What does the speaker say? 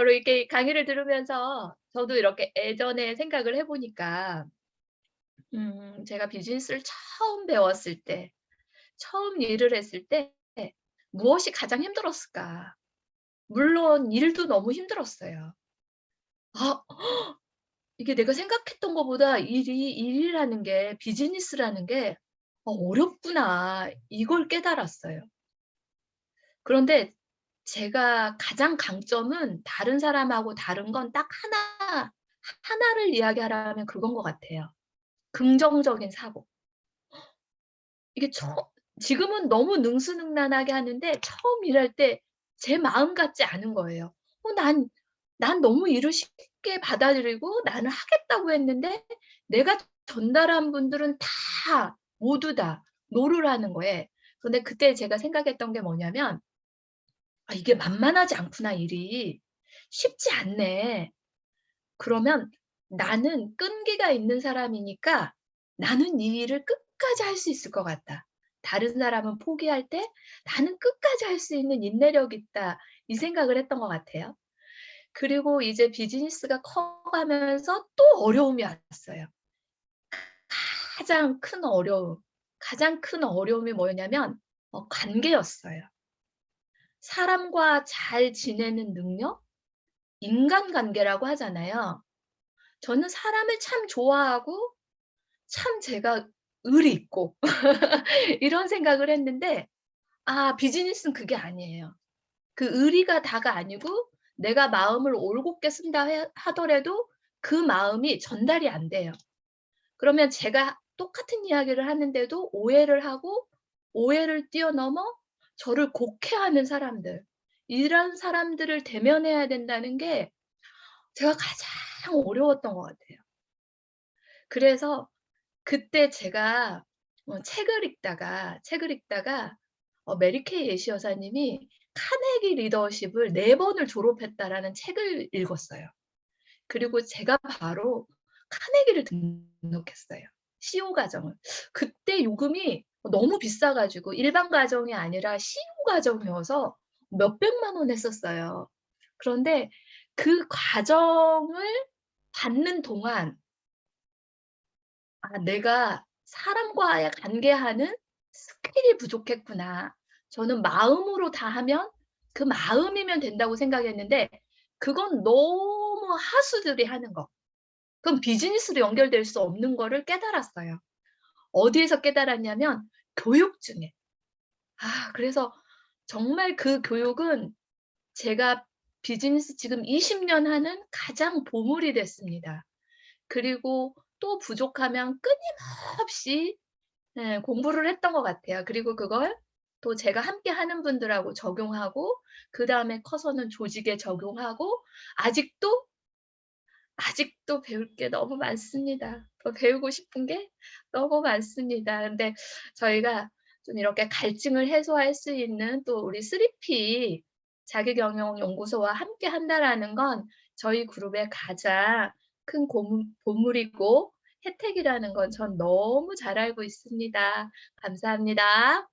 저로 이렇게 강의를 들으면서 저도 이렇게 예전에 생각을 해 보니까 음 제가 비즈니스를 처음 배웠을 때 처음 일을 했을 때 무엇이 가장 힘들었을까? 물론 일도 너무 힘들었어요. 아 이게 내가 생각했던 것보다 일이 일이라는 게 비즈니스라는 게어 어렵구나. 이걸 깨달았어요. 그런데 제가 가장 강점은 다른 사람하고 다른 건 딱 하나 하나를 이야기하라면 그건 것 같아요. 긍정적인 사고. 이게 처 지금은 너무 능수능란하게 하는데 처음 일할 때 제 마음 같지 않은 거예요. 어 난 난 너무 일을 쉽게 받아들이고 나는 하겠다고 했는데 내가 전달한 분들은 다 모두 다 노를 하는 거에 근데 그때 제가 생각했던 게 뭐냐면 ' 아 이게 만만하지 않구나 일이. 쉽지 않네. 그러면 나는 끈기가 있는 사람이니까 나는 이 일을 끝까지 할 수 있을 것 같다. 다른 사람은 포기할 때 나는 끝까지 할 수 있는 인내력이 있다.' 이 생각을 했던 것 같아요. 그리고 이제 비즈니스가 커가면서 또 어려움이 왔어요. 가장 큰 어려움, 가장 큰 어려움이 뭐였냐면 어 관계였어요. 사람과 잘 지내는 능력? 인간관계라고 하잖아요. 저는 사람을 참 좋아하고 참 제가 의리 있고 이런 생각을 했는데 아 비즈니스는 그게 아니에요. 그 의리가 다가 아니고 내가 마음을 올곧게 쓴다 해 하더라도 그 마음이 전달이 안 돼요. 그러면 제가 똑같은 이야기를 하는데도 오해를 하고 오해를 뛰어넘어 저를 곡해하는 사람들 이런 사람들을 대면해야 된다는 게 제가 가장 어려웠던 것 같아요. 그래서 그때 제가 어 책을 읽다가 책을 읽다가 어 메리 케이 예시 여사님이 "카네기 리더십을 4 번을 졸업했다."라는 책을 읽었어요. 그리고 제가 바로 카네기를 등록했어요, CEO 과정을. 그때 요금이 어 너무 비싸 가지고 일반 과정이 아니라 CEO 과정이어서 몇백만 원 했었어요. 그런데 그 과정을 받는 동안 '아 내가 사람과의 관계하는 스킬이 부족했구나. 저는 마음으로 다 하면 그 마음이면 된다고 생각했는데 그건 너무 하수들이 하는 거. 그럼 비즈니스로 연결될 수 없는 거를 깨달았어요. 어디에서 깨달았냐면 교육 중에. 아 그래서 정말 그 교육은 제가 비즈니스 지금 20년 하는 가장 보물이 됐습니다. 그리고 또 부족하면 끊임없이 예 공부를 했던 것 같아요. 그리고 그걸 또 제가 함께 하는 분들하고 적용하고 그 다음에 커서는 조직에 적용하고 아직도, 아직도 배울 게 너무 많습니다. 더 배우고 싶은 게 너무 많습니다. 근데 저희가 좀 이렇게 갈증을 해소할 수 있는 또 우리 3P 자기경영 연구소와 함께 한다라는 건 저희 그룹의 가장 큰 보물이고 혜택이라는 건 전 너무 잘 알고 있습니다. 감사합니다.